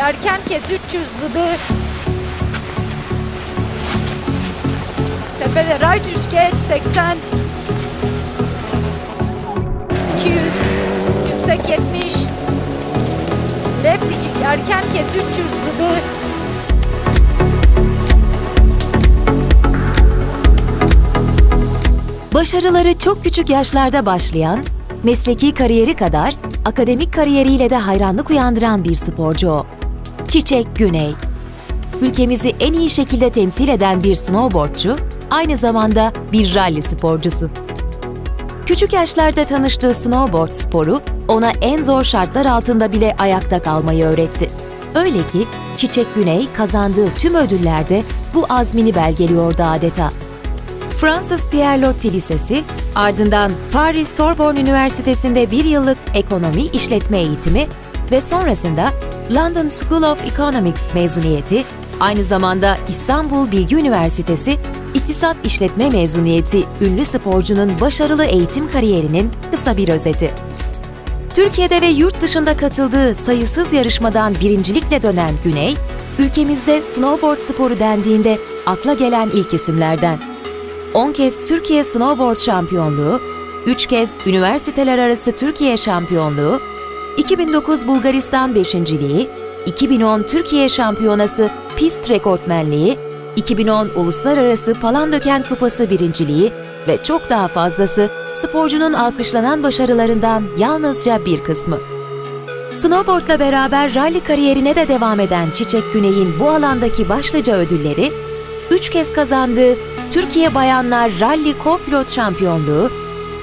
erken kes 300 zıbı. Tepede right 3 geç 80. 200. Yüksek 70. Left 2 erken kes 300 zıbı. Başarıları çok küçük yaşlarda başlayan, mesleki kariyeri kadar akademik kariyeriyle de hayranlık uyandıran bir sporcu o. Çiçek Güney. Ülkemizi en iyi şekilde temsil eden bir snowboardçu, aynı zamanda bir rally sporcusu. Küçük yaşlarda tanıştığı snowboard sporu ona en zor şartlar altında bile ayakta kalmayı öğretti. Öyle ki Çiçek Güney kazandığı tüm ödüllerde bu azmini belgeliyordu adeta. Fransız Pierre Loti Lisesi, ardından Paris Sorbonne Üniversitesi'nde bir yıllık ekonomi işletme eğitimi ve sonrasında London School of Economics mezuniyeti, aynı zamanda İstanbul Bilgi Üniversitesi İktisat İşletme mezuniyeti ünlü sporcunun başarılı eğitim kariyerinin kısa bir özeti. Türkiye'de ve yurt dışında katıldığı sayısız yarışmadan birincilikle dönen Güney, ülkemizde snowboard sporu dendiğinde akla gelen ilk isimlerden. 10 kez Türkiye Snowboard Şampiyonluğu, 3 kez üniversiteler arası Türkiye Şampiyonluğu, 2009 Bulgaristan Beşinciliği, 2010 Türkiye Şampiyonası Pist Rekortmenliği, 2010 Uluslararası Palandöken Kupası birinciliği ve çok daha fazlası sporcunun alkışlanan başarılarından yalnızca bir kısmı. Snowboard'la beraber rally kariyerine de devam eden Çiçek Güney'in bu alandaki başlıca ödülleri, 3 kez kazandığı Türkiye Bayanlar Rally Co-Pilot Şampiyonluğu,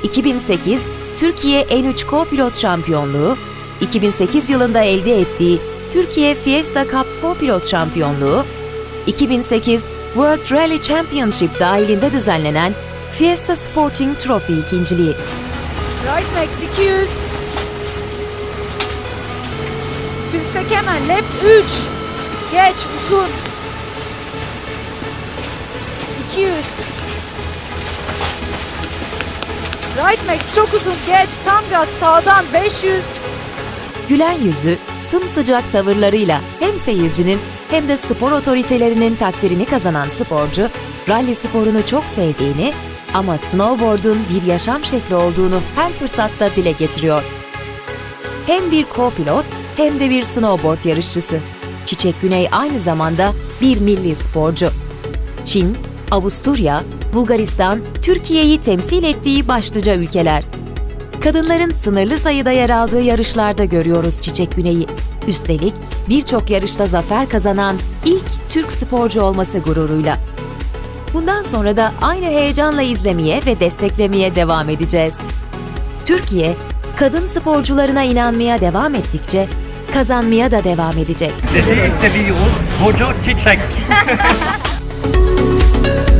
2008 Türkiye N3 Co-Pilot Şampiyonluğu, 2008 yılında elde ettiği Türkiye Fiesta Cup Co-Pilot Şampiyonluğu, 2008 World Rally Championship dahilinde düzenlenen Fiesta Sporting Trophy ikinciliği. Right max 200. Yüksek hemen left 3. Geç uzun. 200. Right max çok uzun geç tam gaz sağdan 500. Gülen yüzü, sımsıcak tavırlarıyla hem seyircinin hem de spor otoritelerinin takdirini kazanan sporcu, rally sporunu çok sevdiğini ama snowboard'un bir yaşam şekli olduğunu her fırsatta dile getiriyor. Hem bir co-pilot hem de bir snowboard yarışçısı. Çiçek Güney aynı zamanda bir milli sporcu. Çin, Avusturya, Bulgaristan, Türkiye'yi temsil ettiği başlıca ülkeler. Kadınların sınırlı sayıda yer aldığı yarışlarda görüyoruz Çiçek Güney'i. Üstelik birçok yarışta zafer kazanan ilk Türk sporcu olması gururuyla. Bundan sonra da aynı heyecanla izlemeye ve desteklemeye devam edeceğiz. Türkiye, kadın sporcularına inanmaya devam ettikçe kazanmaya da devam edecek. Sizi seviyoruz. Burcu Çiçek.